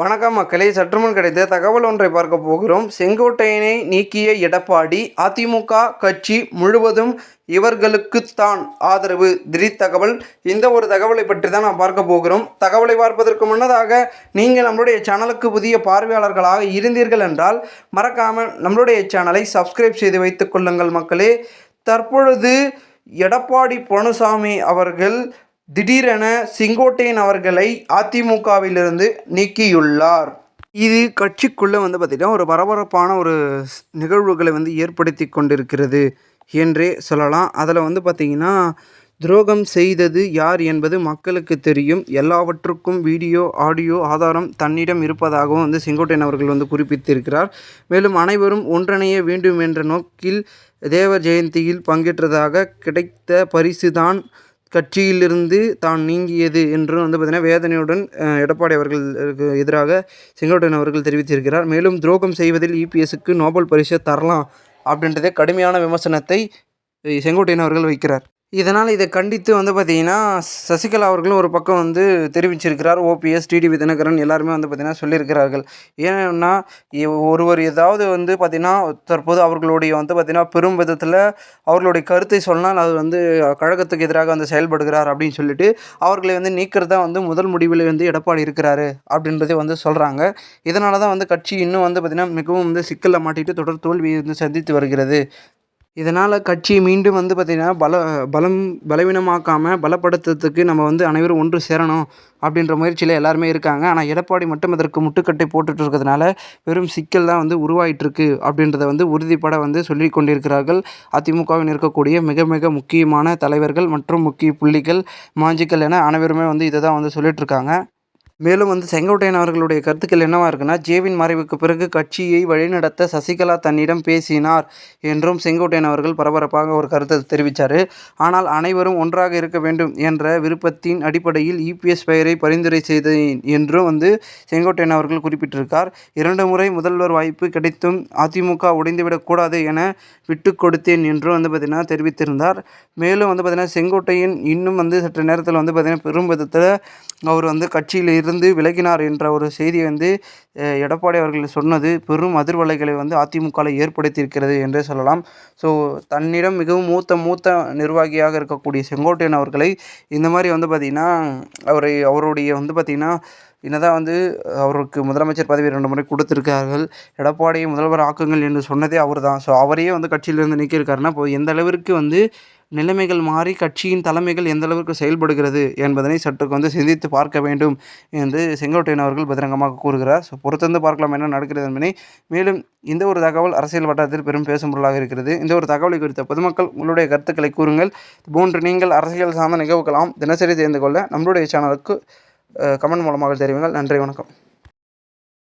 வணக்கம் மக்களே சற்றுமுன் கிடைத்த தகவல் ஒன்றை பார்க்க போகிறோம். செங்கோட்டையனை நீக்கிய எடப்பாடி அதிமுக கட்சி முழுவதும் இவர்களுக்குத்தான் ஆதரவு. திடீர் தகவல். இந்த ஒரு தகவலை பற்றி தான் நாம் பார்க்க போகிறோம். தகவலை பார்ப்பதற்கு முன்னதாக நீங்கள் நம்மளுடைய சேனலுக்கு புதிய பார்வையாளர்களாக இருந்தீர்கள் என்றால் மறக்காமல் நம்மளுடைய சேனலை சப்ஸ்கிரைப் செய்து வைத்துக் கொள்ளுங்கள் மக்களே. தற்பொழுது எடப்பாடி பழனிசாமி அவர்கள் திடீரென செங்கோட்டையன் அவர்களை அதிமுகவிலிருந்து நீக்கியுள்ளார். இது கட்சிக்குள்ளே வந்து பார்த்திங்கன்னா ஒரு பரபரப்பான ஒரு நிகழ்வுகளை வந்து ஏற்படுத்தி கொண்டிருக்கிறது என்றே சொல்லலாம். அதில் வந்து பார்த்திங்கன்னா துரோகம் செய்தது யார் என்பது மக்களுக்கு தெரியும். எல்லாவற்றுக்கும் வீடியோ ஆடியோ ஆதாரம் தன்னிடம் இருப்பதாகவும் வந்து செங்கோட்டையன் அவர்கள் வந்து குறிப்பிட்டிருக்கிறார். மேலும் அனைவரும் ஒன்றிணைய வேண்டும் என்ற நோக்கில் தேவர் ஜெயந்தியில் பங்கேற்றதாக கிடைத்த பரிசு தான் கட்சியிலிருந்து தான் நீங்கியது என்று வந்து பார்த்தீங்கன்னா வேதனையுடன் எடப்பாடி அவர்களுக்கு எதிராக செங்கோட்டையன் அவர்கள் தெரிவித்திருக்கிறார். மேலும் துரோகம் செய்வதில் இபிஎஸ்க்கு நோபல் பரிசு தரலாம் அப்படின்றதே கடுமையான விமர்சனத்தை செங்கோட்டையன் அவர்கள் வைக்கிறார். இதனால் இதை கண்டித்து வந்து பார்த்திங்கன்னா சசிகலா அவர்களும் ஒரு பக்கம் வந்து தெரிவிச்சிருக்கிறார். ஓபிஎஸ் டிடிவி தினகரன் எல்லாருமே வந்து பார்த்திங்கன்னா சொல்லியிருக்கிறார்கள். ஏன்னா இ- ஒருவர் ஏதாவது வந்து பார்த்திங்கன்னா தற்போது அவர்களுடைய வந்து பார்த்திங்கன்னா பெரும் விதத்தில் அவர்களுடைய கருத்தை சொன்னால் அது வந்து கழகத்துக்கு எதிராக வந்து செயல்படுகிறார் அப்படின்னு சொல்லிட்டு அவர்களை வந்து நீக்கிறதா வந்து முதல் முடிவில் வந்து எடப்பாடி இருக்கிறாரு அப்படின்றதே வந்து சொல்கிறாங்க இதனால தான் வந்து கட்சி இன்னும் வந்து பார்த்திங்கன்னா மிகவும் வந்து சிக்கலில் மாட்டிட்டு தொடர் தோல்வியை வந்து சந்தித்து வருகிறது. இதனால் கட்சி மீண்டும் வந்து பார்த்திங்கன்னா பல பலம் பலவீனமாக்காமல் பலப்படுத்துறதுக்கு நம்ம வந்து அனைவரும் ஒன்று சேரணும் அப்படின்ற முயற்சியில் எல்லாருமே இருக்காங்க. ஆனால் எடப்பாடி மட்டும் அதற்கு முட்டுக்கட்டை போட்டுட்டு இருக்கிறதுனால வெறும் சிக்கல் தான் வந்து உருவாயிட்டிருக்கு அப்படின்றத வந்து உறுதிப்பட வந்து சொல்லி கொண்டிருக்கிறார்கள். அதிமுகவில் இருக்கக்கூடிய மிக மிக முக்கியமான தலைவர்கள் மற்றும் முக்கிய புள்ளிகள் மாஞ்சிக்கல் என அனைவருமே வந்து இதை தான் வந்து சொல்லிகிட்ருக்காங்க மேலும் வந்து செங்கோட்டையன் அவர்களுடைய கருத்துக்கள் என்னவா இருக்குன்னா ஜேவின் மறைவுக்கு பிறகு கட்சியை வழிநடத்த சசிகலா தன்னிடம் பேசினார் என்றும் செங்கோட்டையன் அவர்கள் பரபரப்பாக ஒரு கருத்தை தெரிவித்தார் ஆனால் அனைவரும் ஒன்றாக இருக்க வேண்டும் என்ற விருப்பத்தின் அடிப்படையில் இபிஎஸ் பெயரை பரிந்துரை செய்தேன் என்றும் வந்து செங்கோட்டையன் அவர்கள் குறிப்பிட்டிருக்கார். இரண்டு முறை முதல்வர் வாய்ப்பு கிடைத்தும் அதிமுக உடைந்துவிடக்கூடாது என விட்டு கொடுத்தேன் என்றும் வந்து பார்த்திங்கன்னா தெரிவித்திருந்தார். மேலும் வந்து பார்த்திங்கன்னா செங்கோட்டையன் இன்னும் வந்து சற்று நேரத்தில் வந்து பார்த்திங்கன்னா பெரும் விதத்தில் அவர் வந்து கட்சியில் இருந்து விலகினார் என்ற ஒரு செய்தி வந்து எடப்பாடி அவர்கள் சொன்னது பெரும் அதிர்வலைகளை வந்து அதிமுகவில் ஏற்படுத்தியிருக்கிறது என்றே சொல்லலாம். ஸோ தன்னிடம் மிகவும் மூத்த மூத்த நிர்வாகியாக இருக்கக்கூடிய செங்கோட்டையன் அவர்களை இந்த மாதிரி வந்து பார்த்திங்கன்னா அவரை அவருடைய வந்து பார்த்திங்கன்னா என்னதான் வந்து அவருக்கு முதலமைச்சர் பதவி ரெண்டு முறை கொடுத்துருக்கார்கள் எடப்பாடியை முதல்வர் ஆக்குங்கள் என்று சொன்னதே அவர் தான் ஸோ அவரையே வந்து கட்சியிலேருந்து நீக்கியிருக்காருன்னா இப்போ எந்த அளவிற்கு வந்து நிலைமைகள் மாறி கட்சியின் தலைமைகள் எந்த அளவிற்கு செயல்படுகிறது என்பதனை சற்றுக்கு வந்து சிந்தித்து பார்க்க வேண்டும் என்று செங்கோட்டையன் அவர்கள் பகிரங்கமாக கூறுகிறார். ஸோ பொறுத்திருந்து பார்க்கலாம் என்ன நடக்கிறது என்பதை மேலும் இந்த ஒரு தகவல் அரசியல் வட்டாரத்தில் பெரும் பேசும் பொருளாக இருக்கிறது. இந்த ஒரு தகவலை குறித்த பொதுமக்கள் உங்களுடைய கருத்துக்களை கூறுங்கள். போன்று நீங்கள் அரசியல் சார்ந்த நிகழ்வுகளாம் தினசரி தெரிந்து கொள்ள நம்மளுடைய சேனலுக்கு கமெண்ட் மூலமாக தெரிவிங்கள். நன்றி வணக்கம்.